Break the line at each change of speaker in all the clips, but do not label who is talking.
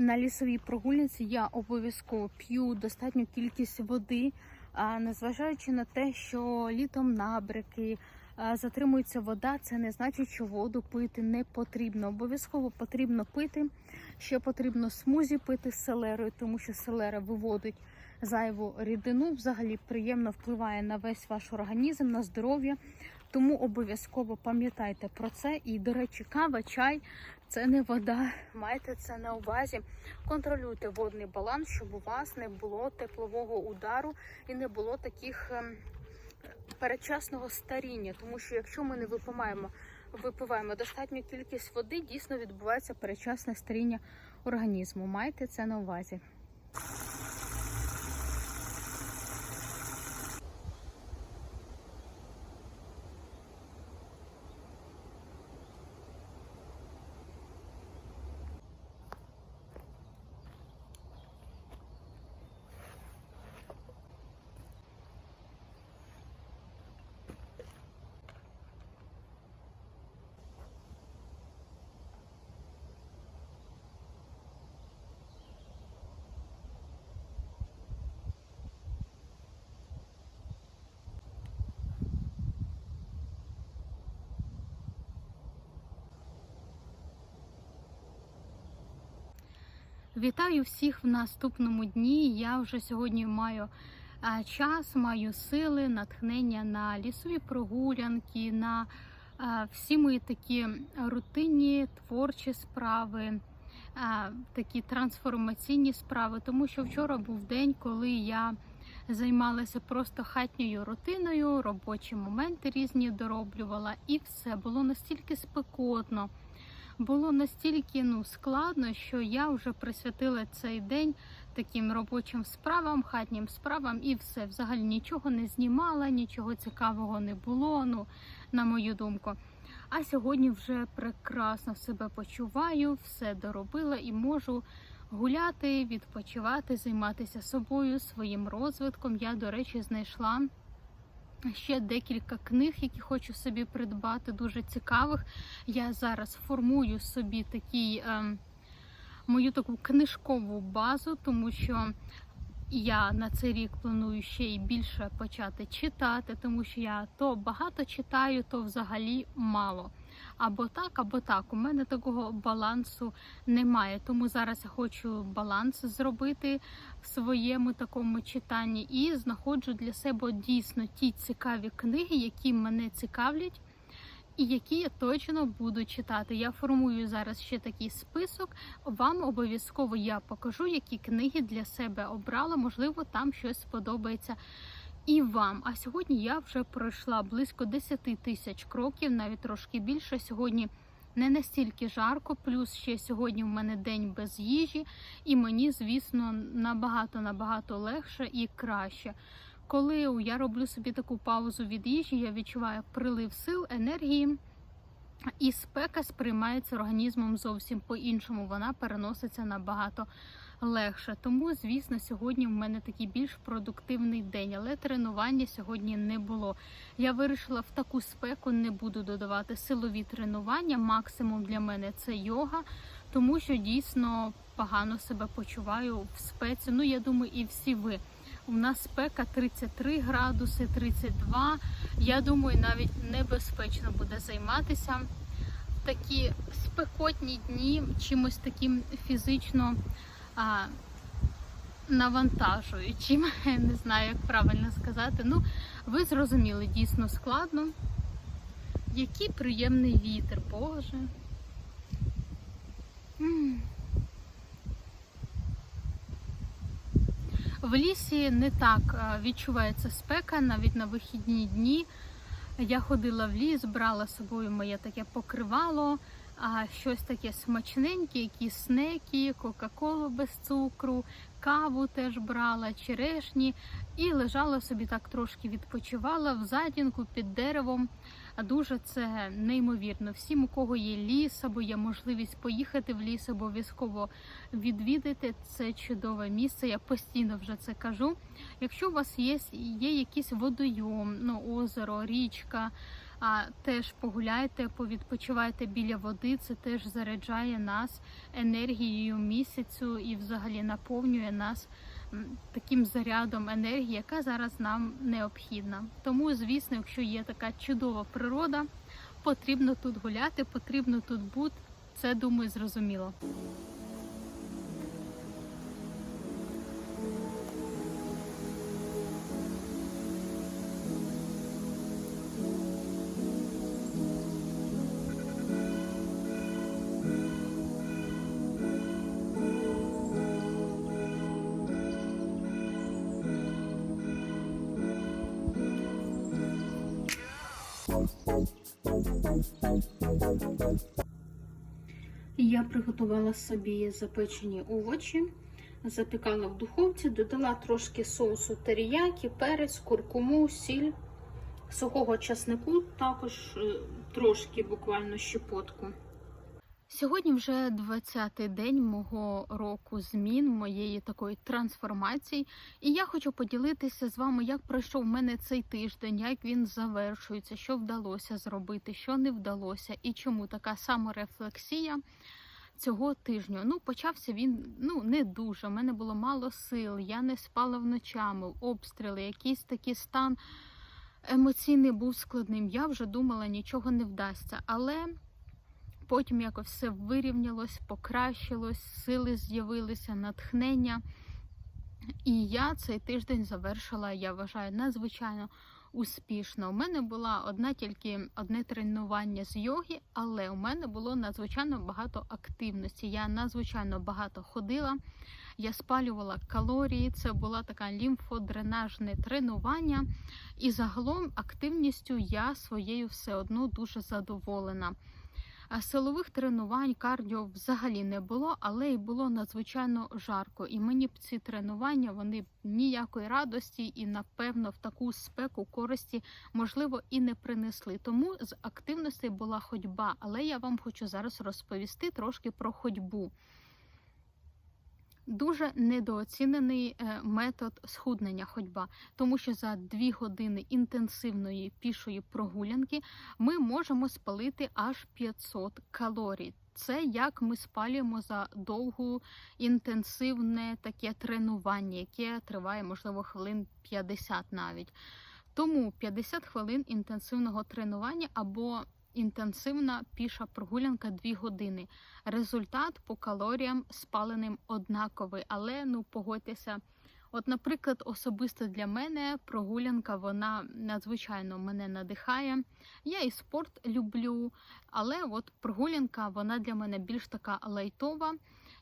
На лісовій прогулянці я обов'язково п'ю достатню кількість води, незважаючи на те, що літом набряки, а, затримується вода, це не значить, що воду пити не потрібно. Обов'язково потрібно пити. Ще потрібно смузі пити з селерою, тому що селера виводить зайву рідину. Взагалі приємно впливає на весь ваш організм, на здоров'я. Тому обов'язково пам'ятайте про це. І, до речі, кава, чай це не вода. Майте це на увазі. Контролюйте водний баланс, щоб у вас не було теплового удару і не було таких ем, передчасного старіння. Тому що якщо ми не випиваємо, випиваємо достатню кількість води, дійсно відбувається передчасне старіння організму. Майте це на увазі. Вітаю всіх в наступному дні. Я вже сьогодні маю час, маю сили, натхнення на лісові прогулянки, на всі мої такі рутинні творчі справи, такі трансформаційні справи. Тому що вчора був день, коли я займалася просто хатньою рутиною, робочі моменти різні дороблювала, і все було настільки спекотно було настільки ну, складно, що я вже присвятила цей день таким робочим справам, хатнім справам, і все. Взагалі нічого не знімала, нічого цікавого не було, ну, на мою думку. А сьогодні вже прекрасно себе почуваю, все доробила і можу гуляти, відпочивати, займатися собою, своїм розвитком. Я, до речі, знайшла ще декілька книг, які хочу собі придбати, дуже цікавих. Я зараз формую собі такий, е, мою таку книжкову базу, тому що я на цей рік планую ще й більше почати читати, тому що я то багато читаю, то взагалі мало. Або так, або так. У мене такого балансу немає. Тому зараз я хочу баланс зробити в своєму такому читанні і знаходжу для себе дійсно ті цікаві книги, які мене цікавлять. І які я точно буду читати. Я формую зараз ще такий список. Вам обов'язково я покажу, які книги для себе обрала. Можливо, там щось сподобається і вам. А сьогодні я вже пройшла близько 10 тисяч кроків, навіть трошки більше. Сьогодні не настільки жарко, плюс ще сьогодні в мене день без їжі, і мені, звісно, набагато набагато легше і краще. Коли я роблю собі таку паузу від їжі, я відчуваю прилив сил, енергії. І спека сприймається організмом зовсім по-іншому. Вона переноситься набагато легше. Тому, звісно, сьогодні в мене такий більш продуктивний день, але тренування сьогодні не було. Я вирішила в таку спеку не буду додавати силові тренування. Максимум для мене це йога, тому що дійсно погано себе почуваю в спеці. Ну, я думаю, і всі ви. У нас спека 33 градуси, 32. Я думаю, навіть небезпечно буде займатися такі спекотні дні чимось таким фізично а, навантажуючим. Не знаю, як правильно сказати. Ну, ви зрозуміли, дійсно складно. Який приємний вітер, Боже. В лісі не так е, відчувається спека, навіть на вихідні дні. Я ходила в ліс, брала з собою моє таке покривало, а щось таке смачненьке, якісь снеки, кока-колу без цукру, каву теж брала, черешні і лежала собі так трошки відпочивала в затінку під деревом. А дуже це неймовірно. Всім, у кого є ліс, або є можливість поїхати в ліс, обов'язково відвідати це чудове місце. Я постійно вже це кажу. Якщо у вас є, є якийсь водойом, ну озеро, річка. А теж погуляйте, повідпочивайте біля води. Це теж заряджає нас енергією місяцю і взагалі наповнює нас таким зарядом енергії, яка зараз нам необхідна. Тому, звісно, якщо є така чудова природа, потрібно тут гуляти, потрібно тут бути. Це думаю, зрозуміло. Я приготувала собі запечені овочі, запікала в духовці, додала трошки соусу теріякі, перець, куркуму, сіль, сухого часнику, також е, трошки буквально щепотку. Сьогодні вже 20-й день мого року змін, моєї такої трансформації, і я хочу поділитися з вами, як пройшов в мене цей тиждень, як він завершується, що вдалося зробити, що не вдалося, і чому така саморефлексія цього тижня. Ну, почався він ну не дуже. У мене було мало сил, я не спала вночами, обстріли, якийсь такий стан емоційний був складним. Я вже думала, нічого не вдасться, але. Потім якось все вирівнялось, покращилось, сили з'явилися, натхнення. І я цей тиждень завершила, я вважаю, надзвичайно успішно. У мене була одна тільки одне тренування з йоги, але у мене було надзвичайно багато активності. Я надзвичайно багато ходила, я спалювала калорії, це була така лімфодренажне тренування. І загалом активністю я своєю все одно дуже задоволена. Силових тренувань кардіо взагалі не було, але й було надзвичайно жарко. І мені б ці тренування вони ніякої радості і, напевно, в таку спеку користі можливо і не принесли. Тому з активностей була ходьба. Але я вам хочу зараз розповісти трошки про ходьбу. Дуже недооцінений е, метод схуднення ходьба, тому що за дві години інтенсивної пішої прогулянки ми можемо спалити аж 500 калорій. Це як ми спалюємо за довгу інтенсивне таке тренування, яке триває, можливо, хвилин 50 навіть. Тому 50 хвилин інтенсивного тренування або інтенсивна піша прогулянка 2 години. Результат по калоріям спаленим однаковий, але ну погодьтеся. От, наприклад, особисто для мене прогулянка вона надзвичайно мене надихає. Я і спорт люблю, але от прогулянка вона для мене більш така лайтова.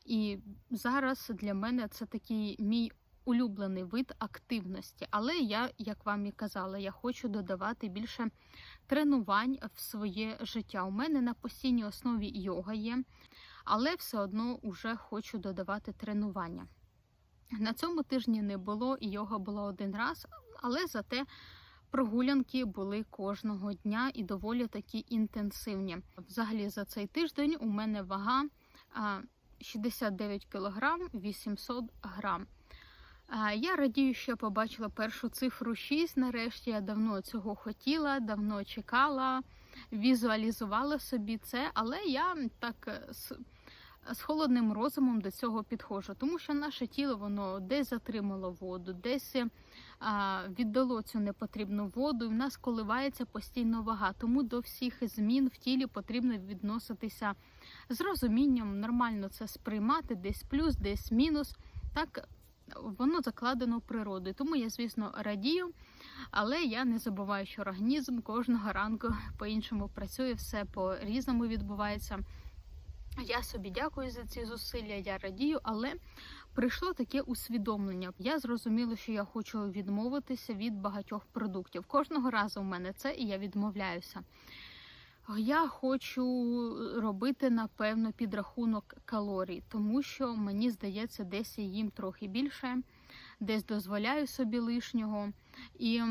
І зараз для мене це такий мій улюблений вид активності. Але я, як вам і казала, я хочу додавати більше тренувань в своє життя. У мене на постійній основі йога є, але все одно вже хочу додавати тренування. На цьому тижні не було, і йога була один раз, але зате прогулянки були кожного дня і доволі такі інтенсивні. Взагалі за цей тиждень у мене вага 69 кг 800 грам. Я радію, що побачила першу цифру 6. Нарешті я давно цього хотіла, давно чекала, візуалізувала собі це, але я так е, з, холодним розумом до цього підходжу, тому що наше тіло воно десь затримало воду, десь а, віддало цю непотрібну воду, і в нас коливається постійно вага. Тому до всіх змін в тілі потрібно відноситися з розумінням, нормально це сприймати, десь плюс, десь мінус. Так воно закладено природою. Тому я, звісно, радію, але я не забуваю, що організм кожного ранку по-іншому працює, все по-різному відбувається. Я собі дякую за ці зусилля, я радію, але прийшло таке усвідомлення. Я зрозуміла, що я хочу відмовитися від багатьох продуктів. Кожного разу в мене це і я відмовляюся. Я хочу робити напевно підрахунок калорій, тому що мені здається, десь я їм трохи більше, десь дозволяю собі лишнього і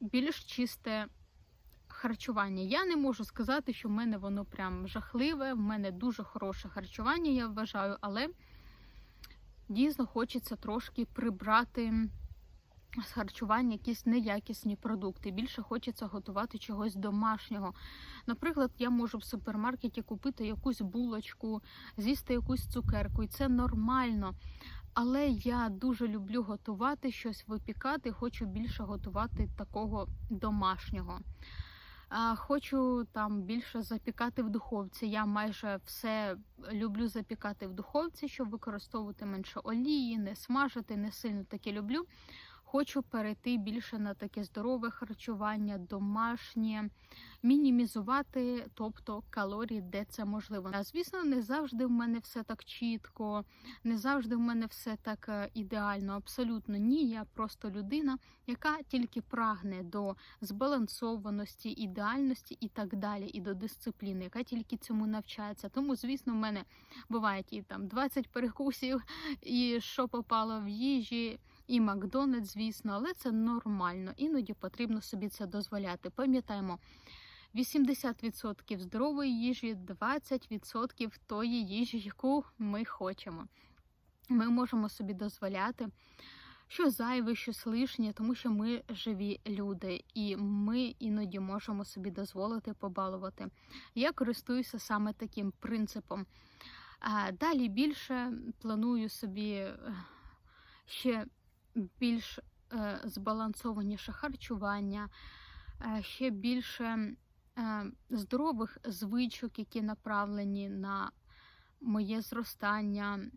більш чисте харчування. Я не можу сказати, що в мене воно прям жахливе. В мене дуже хороше харчування, я вважаю, але дійсно хочеться трошки прибрати з харчування якісь неякісні продукти. Більше хочеться готувати чогось домашнього. Наприклад, я можу в супермаркеті купити якусь булочку, з'їсти якусь цукерку, і це нормально. Але я дуже люблю готувати щось випікати, хочу більше готувати такого домашнього. Хочу там більше запікати в духовці. Я майже все люблю запікати в духовці, щоб використовувати менше олії, не смажити, не сильно таке люблю. Хочу перейти більше на таке здорове харчування, домашнє, мінімізувати, тобто калорії, де це можливо. А звісно, не завжди в мене все так чітко, не завжди в мене все так е, ідеально. Абсолютно ні. Я просто людина, яка тільки прагне до збалансованості, ідеальності і так далі, і до дисципліни, яка тільки цьому навчається. Тому, звісно, в мене бувають і там 20 перекусів, і що попало в їжі і Макдональдс, звісно, але це нормально. Іноді потрібно собі це дозволяти. Пам'ятаємо, 80% здорової їжі, 20% тої їжі, яку ми хочемо. Ми можемо собі дозволяти. Що зайве, щось лишнє, тому що ми живі люди, і ми іноді можемо собі дозволити побалувати. Я користуюся саме таким принципом. Далі більше планую собі е, ще більш е, збалансованіше харчування, е, ще більше е, здорових звичок, які направлені на моє зростання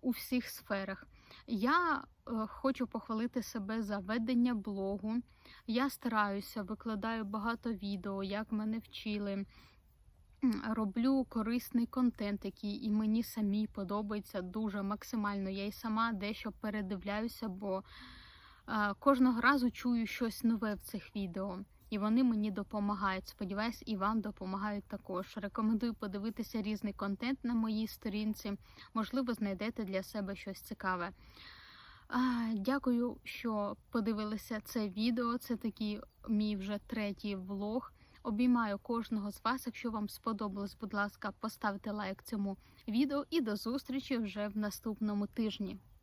у всіх сферах. Я хочу похвалити себе за ведення блогу. Я стараюся, викладаю багато відео, як мене вчили. Роблю корисний контент, який і мені самі подобається дуже максимально. Я й сама дещо передивляюся, бо е, кожного разу чую щось нове в цих відео, і вони мені допомагають. Сподіваюсь, і вам допомагають також. Рекомендую подивитися різний контент на моїй сторінці. Можливо, знайдете для себе щось цікаве. Дякую, що подивилися це відео. Це такий мій вже третій влог. Обіймаю кожного з вас. Якщо вам сподобалось, будь ласка, поставте лайк цьому відео і до зустрічі вже в наступному тижні.